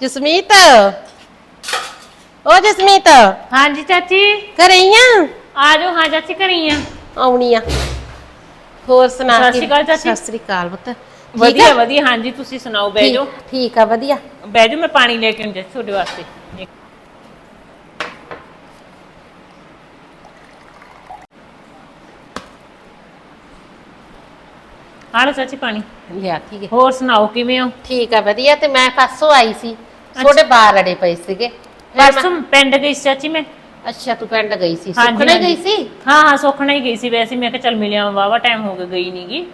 ਜਸਮੀਤ? ਓ ਜਸਮੀਤ ਹਾਂਜੀ ਚਾਚੀ। ਘਰੇ ਹੀ ਆ? ਆ ਜਾਓ ਹਾਂ ਚਾਚੀ ਘਰੀ ਆ। ਆਉਣੀ ਆ। ਹੋਰ ਸੁਣਾ ਸਤਿ ਸ਼੍ਰੀ ਅਕਾਲ ਚਾਚੀ। ਸਤਿ ਸ਼੍ਰੀ ਅਕਾਲ ਪੁੱਤ। ਠੀਕ ਵਧੀਆ ਆ? ਵਧੀਆ ਹਾਂਜੀ ਤੁਸੀਂ ਸੁਣਾਓ ਬਹਿ ਜਾਓ। ਠੀਕ- ਠੀਕ ਆ ਵਧੀਆ। ਬਹਿ ਜਾਓ ਮੈਂ ਪਾਣੀ ਲੈ ਕੇ ਆਉਂਦੀ ਤੁਹਾਡੇ ਵਾਸਤੇ। ਹਾਲੋ ਚਾਚੀ ਪਾਣੀ। ਲਿਆ ਠੀਕ ਹੈ। ਹੋਰ ਸੁਣਾਓ ਕਿਵੇਂ ਹੋ? ਠੀਕ ਆ ਵਧੀਆ ਤੇ ਮੈਂ ਪਰਸੋਂ ਆਈ ਸੀ। ਛੋਟੇ ਬਾਲ ਅੜੇ ਪਏ ਸੀਗੇ। ਪਰਸੋਂ ਪਿੰਡ ਗਈ ਸੀ ਚਾਚੀ ਮੈਂ। ਅੱਛਾ ਤੂੰ ਪਿੰਡ ਗਈ ਸੀ। ਹਾਂਜੀ, ਸੁਖਣੇ ਹਾਂਜੀ। ਗਈ ਸੀ? ਹਾਂ ਹਾਂ ਸੁਖਣਾ ਹੀ ਗਈ ਸੀ ਵੈਸੇ। ਮੈਂ ਕਿਹਾ ਚੱਲ ਮਿਲਿਆ ਵਾਵਾ ਟਾਈਮ ਹੋ ਗਿਆ ਗਈ ਨਹੀਂਗੀ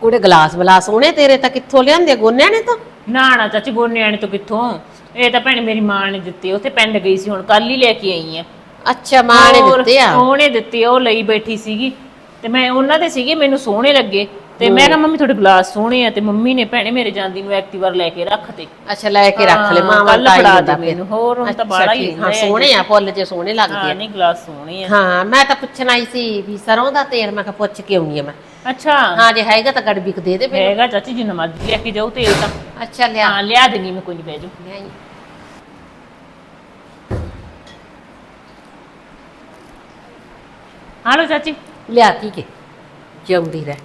ਕੁੜੇ ਗਲਾਸ ਬਲਾਸ ਸੋਹਣੇ ਤੇਰੇ ਤਾਂ ਕਿੱਥੋਂ ਲਿਆਂਦੇ ਗੋਨਿਆਂ ਨੇ ਤਾਂ? ਨਾ ਨਾ ਚਾਚੀ ਗੋਨੇ ਆਣੇ ਤੋਂ ਕਿੱਥੋਂ? ਇਹ ਤਾਂ ਭੈਣ ਮੇਰੀ ਮਾਂ ਨੇ ਦਿੱਤੇ ਉੱਥੇ ਪਿੰਡ ਗਈ ਸੀ ਹੁਣ ਕੱਲ ਹੀ ਲੈ ਕੇ ਆਈ ਆ। ਅੱਛਾ ਮਾਂ ਨੇ ਹੋਰ, ਦਿੱਤੇ ਆ? ਉਹਨੇ ਦਿੱਤੇ ਉਹ ਲਈ ਬੈਠੀ ਸੀਗੀ। ਤੇ ਮੈਂ ਉਹਨਾਂ ਦੇ ਸੀਗੇ ਮੈਨੂੰ ਸੋਹਣੇ ਲੱਗੇ। ਤੇ ਮੈਂ ਕਿਹਾ ਮੰਮੀ ਤੁਹਾਡੇ ਗਲਾਸ ਸੋਹਣੇ ਆ ਤੇ ਮੰਮੀ ਨੇ ਭੈਣੇ ਮੇਰੇ ਜਾਂਦੀ ਨੂੰ ਐਕਟਿਵਾ ਲੈ ਕੇ ਰੱਖਤੇ ਅੱਛਾ ਲੈ ਕੇ ਰੱਖ ਲੈ ਹਾਂ, ਮਾਂ ਤਾਂ ਹੀ ਫੜਾ ਹੁੰਦਾ। ਮੈਨੂੰ, ਹੋਰ ਹੁਣ ਤਾਂ ਬਾਹਲਾ ਹੀ ਹਾਂ ਸੋਹਣੇ ਆ ਫੁੱਲ ਜੇ ਸੋਹਣੇ ਲੱਗਦੇ ਹਾਂ ਆ। ਨਹੀਂ ਗਲਾਸ ਸੋਹਣੇ ਆ। ਹਾਂ ਮੈਂ ਤਾਂ ਪੁੱਛਣ ਆਈ ਸੀ ਵੀ ਸਰੋਂ ਦਾ ਤੇਲ ਮੈਂ ਕਿਹਾ ਪੁੱਛ ਕੇ ਆਉਣੀ ਆ ਮੈਂ। ਅੱਛਾ। ਹਾਂ ਜੇ ਹੈਗਾ ਤਾਂ ਗੜਬੀ ਕੁ ਦੇ ਦੇ ਮੈਨੂੰ ਹੈਗਾ ਚਾਚੀ ਜਿੰਨਾ ਮਰਜ਼ੀ ਲੈ ਕੇ ਜਾਓ ਤੇਲ ਤਾਂ। ਅੱਛਾ ਲਿਆ। ਹਾਂ ਲਿਆ ਦੇਣੀ ਮੈਂ ਕੋਈ ਨਹੀਂ ਜਾਓ। ਲਿਆਈ। ਹਾਲੋ ਚਾਚੀ। ਲਿਆ ਠੀਕ ਹੈ ਜਿਉਂਦੀ ਰਹਿ।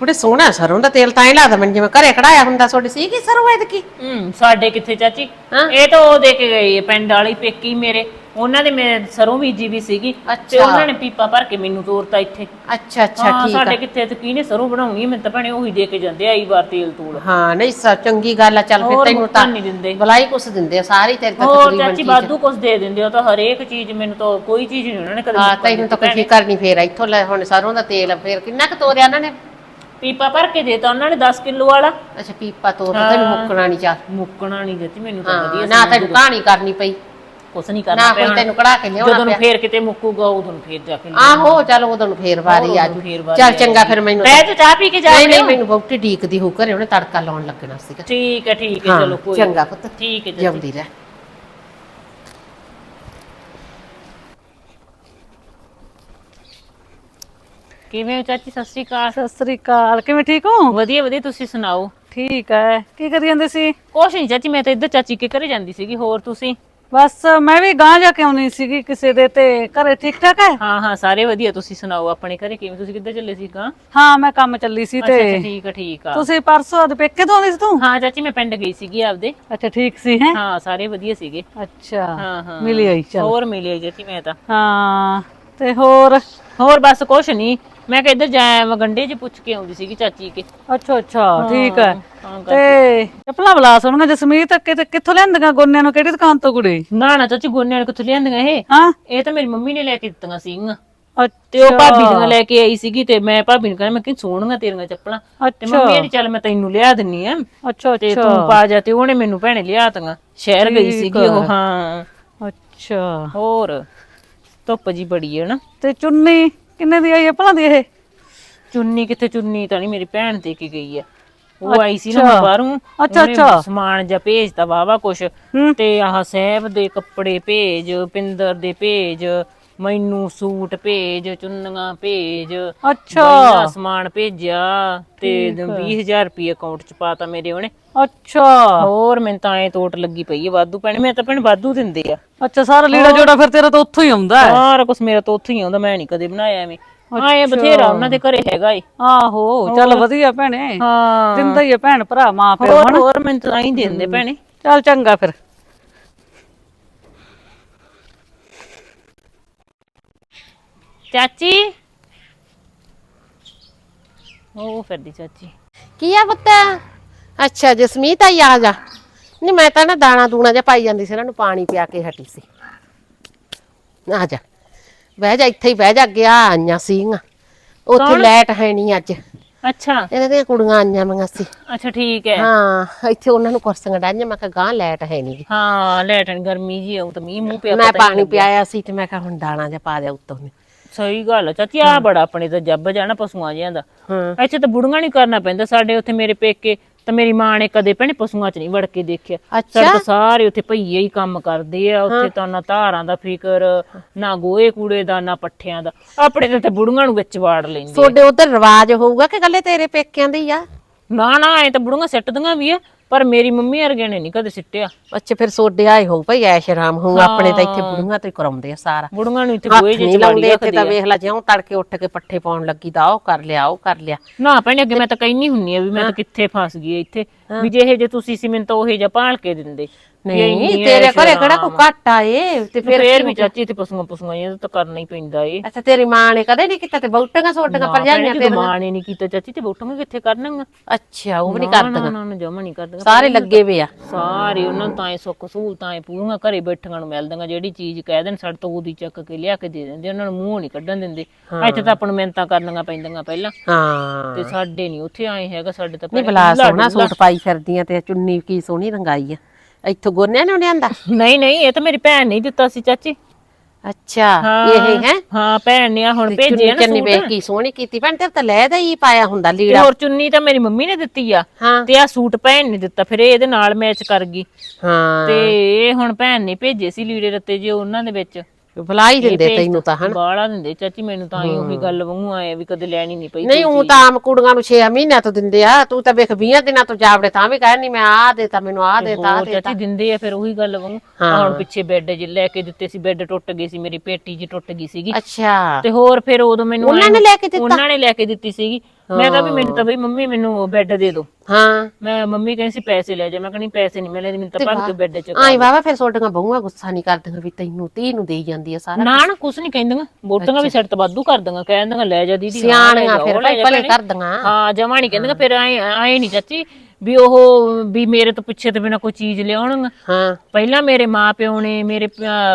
ਕੁੜੇ ਸੋਹਣਾ ਸਰੋਂ ਦਾ ਤੇਲ ਤਾਂ ਹੀ ਲੱਗਦਾ ਮੈਨੂੰ ਜਿਵੇਂ ਘਰੇ ਕਢਾਇਆ ਹੁੰਦਾ ਤੁਹਾਡੇ ਸੀ ਕੀ ਸਰੋਂ ਐਤਕੀ? ਹੂੰ ਸਾਡੇ ਕਿੱਥੇ ਚਾਚੀ? ਹਾਂ? ਇਹ ਤਾਂ ਉਹ ਦੇ ਕੇ ਗਈ ਹੈ ਪਿੰਡ ਵਾਲੀ ਪੇਕੀ ਮੇਰੇ। ਉਹਨਾਂ ਦੇ ਮੈਂ ਸਰੋਂ ਬੀਜੀ ਵੀ ਸੀਗੀ ਤੇ ਅੱਛਾ। ਉਹਨਾਂ ਨੇ ਪੀਪਾ ਭਰ ਕੇ ਮੈਨੂੰ ਤੋਰਤਾ ਇੱਥੇ। ਅੱਛਾ ਅੱਛਾ ਹਾਂ ਠੀਕ ਸਾਡੇ ਆ ਕਿੱਥੇ ਤੇ ਕਿਹਨੇ ਸਰੋਂ ਬਣਾਉਣੀ ਮੈਂ ਤਾਂ ਭੈਣੇ ਉਹੀ ਦੇ ਕੇ ਜਾਂਦੇ ਆਈ ਵਾਰ ਤੇਲ ਤੂੜ ਹਾਂ ਨਹੀਂ ਸਾ ਚੰਗੀ ਗੱਲ ਆ ਚੱਲ ਫਿਰ ਹੋਰ ਤੈਨੂੰ ਤਾਂ ਨਹੀਂ ਦਿੰਦੇ। ਬਲਾਈ ਕੁਛ ਦਿੰਦੇ ਆ ਸਾਰੀ ਤੇਰੇ ਤਾਂ ਹੋਰ ਤਕਰੀਬਨ ਚਾਚੀ ਚੀਜ਼ ਬਾਦੂ ਕੁਛ ਦੇ ਦਿੰਦੇ ਉਹ ਤਾਂ ਹਰੇਕ ਚੀਜ਼ ਮੈਨੂੰ ਤਾਂ ਕੋਈ ਚੀਜ਼ ਨਹੀਂ ਉਹਨਾਂ ਨੇ ਕਦੇ ਹਾਂ ਮੁੱਕਣ ਤੈਨੂੰ ਤਾਂ ਕੋਈ ਦਿੱਤੀ ਫਿਕਰ ਨਹੀਂ ਫੇਰ ਇੱਥੋਂ ਲੈ ਹੁਣ ਸਰੋਂ ਦਾ ਤੇਲ ਫੇਰ ਕਿੰਨਾ ਕੁ ਤੋਰਿਆ ਉਹਨਾਂ ਨੇ? ਪੀਪਾ ਭਰ ਕੇ ਦੇਤਾ ਉਹਨਾਂ ਨੇ 10 ਕਿਲੋ ਵਾਲਾ। ਅੱਛਾ ਪੀਪਾ ਤੋਰ ਤਾਂ ਤੈਨੂੰ ਮੁੱਕਣਾ ਨਹੀਂ ਚਾਹ। ਮੁੱਕਣਾ ਨਹੀਂ ਦਿੱਤੀ ਮੈਨੂੰ ਤਾਂ ਵਧੀਆ ਨਾ ਤੈਨੂੰ ਕਹਾਣੀ ਕਰਨੀ ਪਈ। ਕੁਛ ਨਹੀਂ ਨਾ ਕਰਨਾ ਕੋਈ ਪਿਆ ਤੈਨੂੰ ਕਢਾ ਕੇ ਲਿਆਉਣਾ ਜਦੋਂ ਨੂੰ ਫੇਰ ਕਿਤੇ ਮੁੱਕੂਗਾ ਉਦੋਂ ਨੂੰ ਫੇਰ ਜਾ ਕੇ ਆਹੋ ਚੱਲ ਉਦੋਂ ਨੂੰ ਫੇਰ ਵਾਰੀ ਆ ਜੂ ਚੱਲ ਚੰਗਾ ਫਿਰ ਮੈਨੂੰ ਬਹਿ ਜਾ ਚਾਹ ਪੀ ਕੇ ਜਾ ਨਹੀਂ ਨਹੀਂ। ਮੈਨੂੰ ਬਹੁਤੀ ਢੀਕਦੀ ਹੋ ਘਰੇ ਉਹਨੇ ਤੜਕਾ ਲਾਉਣ ਲੱਗਣਾ ਸੀਗਾ। ਠੀਕ ਹੈ ਠੀਕ ਹੈ ਚਲੋ ਕੋਈ ਚੰਗਾ ਪੁੱਤ। ਠੀਕ ਹੈ ਜੀ ਜਿਉਂਦੀ ਰਹਿ। ਕਿਵੇਂ ਹੋ ਚਾਚੀ? ਸਤਿ ਸ਼੍ਰੀ ਅਕਾਲ। ਸਤਿ ਸ੍ਰੀ ਅਕਾਲ। ਕਿਵੇਂ ਠੀਕ ਹੋ? ਵਧੀਆ ਵਧੀਆ ਤੁਸੀਂ ਸੁਣਾਓ? ਠੀਕ ਹੈ। ਕੀ ਕਰੀ ਜਾਂਦੇ ਸੀ? ਕੁਛ ਨਹੀਂ ਚਾਚੀ ਮੈਂ ਤਾਂ ਇੱਧਰ ਚਾਚੀ ਕੇ ਘਰੇ ਜਾਂਦੀ ਸੀਗੀ। ਹੋਰ ਤੁਸੀਂ? ਬਸ ਮੈਂ ਵੀ ਗਾਂ ਜਾ ਕੇ ਆਉਣੀ ਸੀਗੀ ਕਿਸੇ ਦੇ ਤੇ। ਘਰੇ ਠੀਕ ਠਾਕ ਹੈ? ਹਾਂ ਹਾਂ ਸਾਰੇ ਵਧੀਆ। ਤੁਸੀਂ ਸੁਣਾਓ ਆਪਣੇ ਘਰੇ ਕਿਵੇਂ? ਤੁਸੀਂ ਕਿੱਧਰ ਚੱਲੇ ਸੀ ਕਾਂ ਹਾਂ ਮੈਂ ਕੰਮ ਚੱਲੀ ਸੀ ਅੱਛਾ ਅੱਛਾ ਤੇ ਠੀਕ ਆ ਠੀਕ ਆ। ਤੁਸੀਂ ਪਰਸੋਂ ਦੇ ਪੇਕੇ ਤੋਂ ਆਉਂਦੀ ਸੀ ਤੂੰ? ਹਾਂ ਚਾਚੀ ਮੈਂ ਪਿੰਡ ਗਈ ਸੀਗੀ ਆਪਦੇ। ਅੱਛਾ ਠੀਕ ਸੀ ਹੈ? ਹਾਂ ਸਾਰੇ ਵਧੀਆ ਸੀਗੇ। ਅੱਛਾ ਹਾਂ ਹਾਂ। ਮਿਲੀ ਆਈ ਚਲ। ਹੋਰ ਮਿਲੀ ਆਈ ਚਾਚੀ ਮੈਂ ਤਾਂ। ਹਾਂ ਤੇ ਹੋਰ? ਹੋਰ ਬਸ ਕੁਛ ਨਹੀਂ। ਮੈਂ ਕਿ ਇੱਧਰ ਜਾਇਆ ਮੈਂ ਗੰਡੇ 'ਚ ਪੁੱਛ ਕੇ ਆਉਂਦੀ ਸੀਗੀ ਚਾਚੀ ਕੇ। ਅੱਛਾ ਅੱਛਾ ਠੀਕ ਹੈ। ਹਾਂ ਤੇ ਚੱਪਲਾਂ ਬਲਾ ਸੁਣਗਾ ਜਸਮੀਤ ਕਿਤੇ ਕਿੱਥੋਂ ਲੈਂਦੀਆਂ ਗੋਨਿਆਂ ਨੂੰ? ਕਿਹੜੀ ਦੁਕਾਨ ਤੋਂ ਕੁੜੀ? ਨਾ ਨਾ ਚਾਚੀ ਗੋਨਿਆਂ ਨੇ ਕਿੱਥੋਂ ਲਿਆਂਦੀਆਂ ਇਹ? ਹਾਂ। ਇਹ ਤਾਂ ਮੇਰੀ ਮੰਮੀ ਨੇ ਲੈ ਕੇ ਦਿੱਤੀਆਂ ਸੀਗੀਆਂ। ਤੇ ਉਹ ਭਾਬੀ ਦੀਆਂ ਲੈ ਕੇ ਆਈ ਸੀਗੀ ਤੇ ਮੈਂ ਭਾਬੀ ਨੂੰ ਕਹਿੰਦਾ ਮੈਂ ਕਿ ਸੋਹਣੀਆਂ ਤੇਰੀਆਂ ਚੱਪਲਾਂ। ਤੇ ਮੰਮੀ ਨੇ ਚੱਲ ਮੈਂ ਤੈਨੂੰ ਲਿਆ ਦਿੰਨੀ ਆ। ਅੱਛਾ ਤੇ ਤੂੰ ਪਾ ਜਾ ਤੇ ਉਹਨੇ ਮੈਨੂੰ ਭੈਣੇ ਲਿਆ ਤੀਆਂ ਸ਼ਹਿਰ ਗਈ ਸੀਗੀ ਉਹ ਹਾਂ। ਅੱਛਾ। ਹੋਰ ਧੁੱਪ ਜੀ ਬੜੀ ਹੈ ਨਾ। ਤੇ ਚੁੰਨੀ? ਕਿੰਨੇ ਦੀ ਆਈ ਹੈ ਭਲਾ ਦੀ ਇਹ ਚੁੰਨੀ ਕਿੱਥੇ ਚੁੰਨੀ ਤਾਂ ਨਹੀਂ ਮੇਰੀ ਭੈਣ ਦੇ ਕੇ ਗਈ ਹੈ ਉਹ ਆਈ ਸੀ ਨਾ ਅੱਛਾ। ਬਾਹਰੋਂ ਅੱਛਾ, ਉਹਨੇ ਅੱਛਾ। ਸਮਾਨ ਜਾਂ ਭੇਜਤਾ ਵਾਵਾ ਕੁਛ ਹੂੰ। ਤੇ ਆਹ ਸਹਿਬ ਦੇ ਕੱਪੜੇ ਭੇਜ ਪਿੰਦਰ ਦੇ ਭੇਜ ਮੈਨੂੰ ਸੂਟ ਭੇਜ ਚੁੰਨੀਆਂ ਭੇਜ ਅੱਛਾ। ਸਮਾਨ ਭੇਜਿਆ ਤੇ 20000 ਰੁਪਏ ਅਕਾਊਂਟ ਚ ਪਾਤਾ ਮੇਰੇ ਉਹਨੇ। ਅੱਛਾ। ਹੋਰ ਮੈਨੂੰ ਤਾਂ ਐ ਤੋਟ ਲੱਗੀ ਪਈ ਹੈ ਵਾਧੂ ਭੈਣੇ ਮੈਂ ਤਾਂ ਭੈਣ ਵਾਧੂ ਦਿੰਦੇ ਆ। ਅੱਛਾ ਸਾਰਾ ਲੀੜਾ ਜੋੜਾ ਫਿਰ ਤੇਰਾ ਤਾਂ ਉੱਥੋਂ ਹੀ ਆਉਂਦਾ ਹੈ। ਸਾਰਾ ਕੁਛ ਮੇਰਾ ਤਾਂ ਉੱਥੇ ਹੀ ਆਉਂਦਾ ਮੈਂ ਨਹੀਂ ਕਦੇ ਬਣਾਇਆ ਐਵੇਂ। ਆਏ ਬਥੇਰਾ ਉਹਨਾਂ ਦੇ ਘਰੇ ਹੈਗਾ ਏ। ਆਹੋ ਚੱਲ ਵਧੀਆ ਭੈਣੇ। ਹਾਂ। ਦਿੰਦਾ ਹੀ ਹੈ ਭੈਣ ਭਰਾ ਮਾਂ ਪਿਓ ਹੋਰ ਹੋਰ ਮੈਨੂੰ ਤਾਂ ਹੀ ਦਿੰਦੇ ਭੈਣੇ। ਚੱਲ ਚੰਗਾ ਫਿਰ। ਚਾਚੀ। ਉਹ ਫਿਰਦੀ ਚਾਚੀ। ਕੀ ਆ ਪੁੱਤ? ਅੱਛਾ ਜਸਮੀਤ ਆਈ ਆ ਜਾ। ਨਹੀਂ ਮੈਂ ਤਾਂ ਨਾ ਦਾਣਾ ਦੂਣਾ ਜਿਹਾ ਪਾਈ ਜਾਂਦੀ ਸੀ ਇਹਨਾਂ ਨੂੰ ਪਾਣੀ ਪਿਆ ਕੇ ਹਟੀ ਸੀ। ਆ ਜਾ। ਬਹਿ ਜਾ ਇੱਥੇ ਹੀ ਬਹਿ ਜਾ ਗਿਆ ਆਈਆਂ ਸੀਗੀਆਂ। ਉੱਥੇ ਲਾਈਟ ਹੈ ਨਹੀਂ ਅੱਜ। ਅੱਛਾ। ਇਹਨਾਂ ਦੀਆਂ ਕੁੜੀਆਂ ਆਈਆਂ ਮੰਗਾ ਸੀ। ਅੱਛਾ ਠੀਕ ਹੈ। ਹਾਂ ਇੱਥੇ ਉਹਨਾਂ ਨੂੰ ਕੁਰਸੀਆਂ ਡਾਈਆਂ ਮੈਂ ਕਿਹਾ ਗਾਂ ਲਾਈਟ ਹੈ ਨਹੀਂ ਹਾਂ ਲੈਟਣ ਗਰਮੀ ਜੀ ਆਉ ਤਾਂ ਮੀਂਹ ਮੂੰਹ ਪਿਆ ਮੈਂ ਪਤਾ ਹੀ ਪਾਣੀ ਪਿਆਇਆ ਸੀ ਤੇ ਮੈਂ ਕਿਹਾ ਹੁਣ ਦਾਣਾ ਜਿਹਾ ਪਾ ਦਿਆ ਉੱਤੋਂ ਨੇ ਸਹੀ ਗੱਲ ਆ। ਚਾਚੀ ਆ ਬੜਾ ਆਪਣੇ ਤਾਂ ਜੱਬ ਜਾਣਾ ਪਸ਼ੂਆਂ ਜਿਆਂ ਦਾ। ਹਾਂ। ਇੱਥੇ ਤਾਂ ਬੁੜੀਆਂ ਨਹੀਂ ਕਰਨਾ ਪੈਂਦਾ। ਸਾਡੇ ਉੱਥੇ ਮੇਰੇ ਪੇਕੇ ਤਾਂ ਮੇਰੀ ਮਾਂ ਨੇ ਕਦੇ ਭੈਣੇ ਪਸ਼ੂਆਂ 'ਚ ਨਹੀਂ ਵੜ ਕੇ ਦੇਖਿਆ। ਸਾਡੇ ਤਾਂ ਸਾਰੇ ਉੱਥੇ ਭਈਏ ਹੀ ਕੰਮ ਕਰਦੇ ਆ। ਉੱਥੇ ਤਾਂ ਨਾ ਧਾਰਾਂ ਦਾ ਫਿਕਰ ਨਾ ਗੋਏ ਕੂੜੇ ਦਾ ਨਾ ਪੱਠਿਆਂ ਦਾ। ਆਪਣੇ ਤੇ ਤਾਂ ਬੁੜੀਆਂ ਨੂੰ ਵਿੱਚ ਵਾੜ ਲੈਂਦੇ ਤੁਹਾਡੇ ਉਧਰ ਰਿਵਾਜ ਹੋਊਗਾ ਕਿ ਗੱਲੇ ਤੇਰੇ ਪੇਕਿਆਂ ਦੇ ਹੀ ਆ? ਨਾ ਨਾ ਐ ਤਾਂ ਬੁੜੀਆਂ ਸਿੱਟਦੀਆਂ ਵੀ ਆ। ਪਰ ਮੇਰੀ ਮੰਮੀ ਵਰਗੇ ਨੇ ਨਹੀਂ ਕਦੇ ਸਿੱਟਿਆ। ਅੱਛਾ ਫਿਰ ਸੋਡੇ ਆਏ ਹੋ ਭਈ ਐਸ਼ਰਾਮ ਹੋ। ਆਪਣੇ ਤਾਂ ਇੱਥੇ ਬੁੜੀਆਂ ਤੋਂ ਹੀ ਕਰਾਉਂਦੇ ਆ ਸਾਰਾ। ਬੁੜੀਆਂ ਨੂੰ ਇੱਥੇ ਗੋਏ ਜੇ ਨਹੀਂ ਚ ਲਾਉਂਦੇ ਵਾਲੀ ਇੱਥੇ ਤਾਂ ਵੇਖ ਲੈ ਜਿਉਂ ਤੜਕੇ ਉੱਠ ਕੇ ਪੱਠੇ ਪਾਉਣ ਲੱਗੀ ਤਾਂ ਉਹ ਕਰ ਲਿਆ ਉਹ ਕਰ ਲਿਆ। ਨਾ ਭੈਣੇ ਅੱਗੇ ਮੈਂ ਤਾਂ ਕਹਿਨੀ ਹੁੰਨੀ ਆ ਵੀ ਮੈਂ ਤਾਂ ਕਿੱਥੇ ਫਸ ਗਈ ਇੱਥੇ। ਵੀ ਜੇ ਇਹ ਜੇ ਤੁਸੀਂ ਸੀ ਮੈਨੂੰ ਤਾਂ ਉਹੇ ਜਿਹਾ ਭਾਲ ਕੇ ਦਿੰਦੇ। ਨਹੀਂ ਤੇਰੇ ਘਰੇ ਕਿਹੜਾ। ਕੋ ਘੱਟ ਆਏ ਤੇ ਫਿਰ ਫੇਰ ਵੀ ਚਾਚੀ ਤੇ ਪਸ਼ੂਆਂ ਪਸ਼ੂਆਂ ਇਹ ਤਾਂ ਕਰਨਾ ਹੀ ਪੈਂਦਾ ਏ। ਅੱਛਾ ਤੇਰੀ ਮਾਂ ਨੇ ਕਦੇ ਨਹੀਂ ਕੀਤਾ ਤੇ ਬਹੁਟੀਆਂ ਸੋਟੀਆਂ ਭਰਜਾਈਆਂ ਤੇ ਮਾਂ ਨੇ ਨਹੀਂ ਕੀਤਾ ਚਾਚੀ ਤੇ ਬੋਟਾਂਗੇ ਕਿੱਥੇ ਕਰਨਗੇ ਅੱਛਾ ਉਹ ਵੀ ਨਹੀਂ ਨਾ ਕਰਦੀਆਂ। ਨਾ ਨਾ ਜਮਾ ਨਹੀਂ ਕਰਦੀਆਂ। ਸਾਰੇ ਲੱਗੇ ਵੇ ਆ। ਸਾਰੇ ਉਹਨਾਂ ਨੂੰ ਤਾਂ ਐ ਸੁੱਖ ਸਹੂਲਤਾਂ ਐ ਪੂਰੀਆਂ ਘਰੇ ਬੈਠੀਆਂ ਨੂੰ ਮਿਲਦੀਆਂ ਜਿਹੜੀ ਚੀਜ਼ ਕਹਿ ਦੇਣ ਸਾਡੇ ਤੋਂ ਉਹਦੀ ਚੱਕ ਕੇ ਲਿਆ ਕੇ ਦੇ ਦਿੰਦੇ। ਉਹਨਾਂ ਨੂੰ ਮੂੰਹ ਨਹੀਂ ਕੱਢਣ ਦਿੰਦੇ। ਇੱਥੇ ਤਾਂ ਆਪਾਂ ਨੂੰ ਮਿਹਨਤਾਂ ਕਰਨੀਆਂ ਪੈਂਦੀਆਂ ਪਹਿਲਾਂ। ਹਾਂ। ਤੇ ਸਾਡੇ ਨਹੀਂ ਉੱਥੇ ਆਏ ਹੈਗਾ ਸਾਡੇ ਤਾਂ ਨਹੀਂ ਬਲਾ ਸੋਹਣਾ ਸੂਟ ਪਾਈ ਫਿਰਦੀਆਂ ਤੇ ਚੁੰਨੀ ਕੀ ਸੋਹਣੀ ਰੰਗਾਈ ਆ। ਇੱਥੋਂ ਗੋਨਿਆਂ ਨੇ ਲਿਆਂਦਾ? ਨਹੀਂ ਨਹੀਂ ਇਹ ਤਾਂ ਮੇਰੀ ਭੈਣ ਨੇ ਹੀ ਦਿੱਤਾ ਸੀ ਚਾਚੀ। ਅੱਛਾ ਇਹ ਹੈ? ਹਾਂ ਭੈਣ ਨੇ ਹੁਣ ਭੇਜਿਆ ਨਾ ਚੰਨੀ ਵੇਖ ਕੀ ਸੋਹਣੀ ਕੀਤੀ ਭੈਣ ਤੇ ਤਾਂ ਲੈ ਦਾ ਹੀ ਪਾਇਆ ਹੁੰਦਾ ਲੀੜਾ। ਹੋਰ ਚੁੰਨੀ ਤਾਂ ਮੇਰੀ ਮੰਮੀ ਨੇ ਦਿੱਤੀ ਆ। ਤੇ ਆ ਸੂਟ ਭੈਣ ਨੇ ਦਿੱਤਾ ਫਿਰ ਇਹ ਇਹਦੇ ਨਾਲ ਮੈਚ ਕਰ ਗਈ। ਹਾਂ। ਤੇ ਇਹ ਹੁਣ ਭੈਣ ਨੇ ਭੇਜੇ ਸੀ ਲੀੜੇ ਰੱਤੇ ਜੇ ਉਹਨਾਂ ਦੇ ਵਿੱਚ। ਬੁਲਾ ਹੀ ਦਿੰਦੇ ਤੈਨੂੰ ਤਾਂ ਹਨ? ਬਾਲਾ ਦਿੰਦੇ ਚਾਚੀ ਮੈਨੂੰ ਤਾਂ ਆਈ ਉਹੀ ਗੱਲ ਵਾਂਗੂ ਆਏ ਵੀ ਕਦੇ ਲੈਣੀ ਨਹੀਂ ਪਈ ਨਹੀਂ ਉਹ ਤਾਂ ਆਮ ਕੁੜੀਆਂ ਨੂੰ 6 ਮਹੀਨਿਆਂ ਤੋਂ ਦਿੰਦੇ ਆ ਤੂੰ ਤਾਂ ਵੇਖ 20 ਦਿਨਾਂ ਤੋਂ ਜਾਵੜੇ ਤਾਂ ਵੀ ਕਹਿ ਨਹੀਂ ਮੈਂ ਆ ਦੇਤਾ ਮੈਨੂੰ ਆ ਦੇਤਾ ਆ ਹੋਰ ਚਾਚੀ ਦਿੰਦੇ ਆ ਫਿਰ ਉਹੀ ਗੱਲ ਵਾਂਗੂ। ਹੁਣ ਪਿੱਛੇ ਬੈੱਡ ਜੇ ਲੈ ਕੇ ਦਿੱਤੇ ਸੀ ਬੈੱਡ ਟੁੱਟ ਗਈ ਸੀ ਮੇਰੀ ਪੇਟੀ ਜੀ ਟੁੱਟ ਗਈ ਸੀਗੀ। ਅੱਛਾ। ਤੇ ਹੋਰ ਫਿਰ ਉਦੋਂ ਮੈਨੂੰ ਉਹਨਾਂ ਨੇ ਲੈ ਕੇ ਦਿੱਤਾ? ਉਹਨਾਂ ਨੇ ਲੈ ਕੇ ਦਿੱਤੀ ਸੀਗੀ। ਮੈਂ ਕਿਹਾ ਵੀ ਮੈਨੂੰ ਤਾਂ ਬਈ ਮੰਮੀ ਮੈਨੂੰ ਬੈੱਡ ਦੇ ਦਿਓ ਹਾਂ। ਮੈਂ ਮੰਮੀ ਕਹਿੰਦੀ ਸੀ ਪੈਸੇ ਲੈ ਜਾ। ਮੈਂ ਕਹਿੰਦੀ ਪੈਸੇ ਨਹੀਂ ਮਿਲੇ ਮੈਨੂੰ ਤਾਂ ਭਰ ਕੇ ਬੈੱਡ ਚ ਆਈ ਵਾਵਾ ਫਿਰ ਸੋਡੀਆਂ ਬਹੂਆਂ ਗੁੱਸਾ ਨਹੀਂ ਕਰਦੀਆਂ ਵੀ ਤੈਨੂੰ ਤੀ ਨੂੰ ਦੇਈ ਜਾਂਦੀ ਆ ਸਾਰਾ ਨਾ ਨਾ ਕੁਛ ਨਹੀਂ ਕਹਿੰਦੀਆਂ। ਵੋਟਾਂ ਵੀ ਸਿਰ ਤੋਂ ਵਾਧੂ ਕਰ ਦਾਂਗਾ ਕਹਿੰਦਾਗਾ ਲੈ ਜਾ ਦੀਦੀ ਸਿਆਣੀਆਂ ਫਿਰ ਭਲੇ। ਕਰਦੀਆਂ। ਹਾਂ ਜਮਾ ਨਹੀਂ ਕਹਿੰਦਾ ਫਿਰ ਆਏ ਆਏ ਨਹੀਂ ਚਾਚੀ ਵੀ ਉਹ ਵੀ ਮੇਰੇ ਤੋਂ ਪਿੱਛੇ ਤੇ ਬਿਨਾ ਕੋਈ ਚੀਜ਼ ਲਿਆਉਣਗਾ ਹਾਂ। ਪਹਿਲਾਂ ਮੇਰੇ ਮਾਪਿਓ ਨੇ ਮੇਰੇ